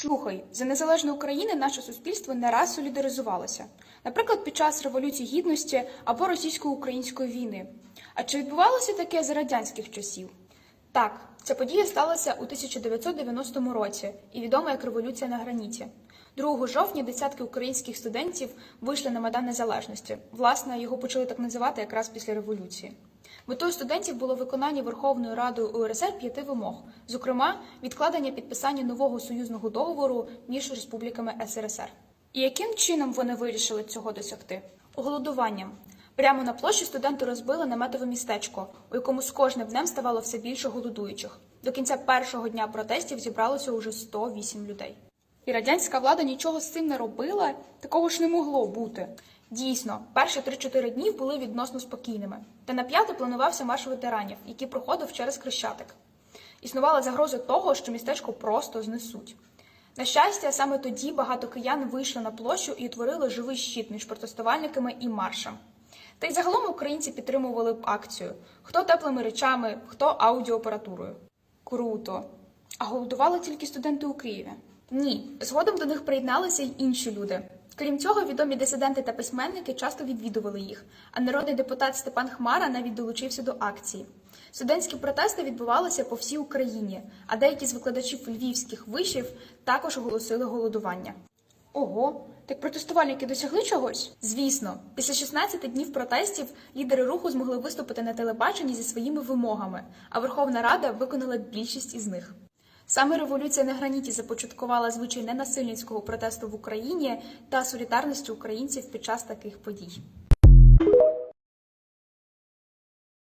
Слухай, за незалежну Україну наше суспільство не раз солідаризувалося, наприклад, під час Революції Гідності або російсько-української війни. А чи відбувалося таке за радянських часів? Так, ця подія сталася у 1990 році і відома як Революція на граніті. 2 жовтня десятки українських студентів вийшли на Майдан Незалежності. Власне, його почали так називати якраз після революції. Метою студентів було виконання Верховною Радою УРСР п'яти вимог, зокрема, відкладення підписання нового союзного договору між республіками СРСР. І яким чином вони вирішили цього досягти? Голодуванням. Прямо на площі студенти розбили наметове містечко, у якому з кожним днем ставало все більше голодуючих. До кінця першого дня протестів зібралося уже 108 людей. І радянська влада нічого з цим не робила, такого ж не могло бути. Дійсно, перші 3-4 дні були відносно спокійними. Та на п'яте планувався марш ветеранів, який проходив через Хрещатик. Існувала загроза того, що містечко просто знесуть. На щастя, саме тоді багато киян вийшли на площу і утворили живий щит між протестувальниками і маршем. Та й загалом українці підтримували б акцію: хто теплими речами, хто аудіоапаратурою. Круто. А голодували тільки студенти у Києві? Ні, згодом до них приєдналися й інші люди. Крім цього, відомі дисиденти та письменники часто відвідували їх, а народний депутат Степан Хмара навіть долучився до акції. Студентські протести відбувалися по всій Україні, а деякі з викладачів львівських вишів також оголосили голодування. Ого, так протестувальники досягли чогось? Звісно, після 16 днів протестів лідери руху змогли виступити на телебаченні зі своїми вимогами, а Верховна Рада виконала більшість із них. Саме революція на граніті започаткувала звичай ненасильницького протесту в Україні та солідарності українців під час таких подій.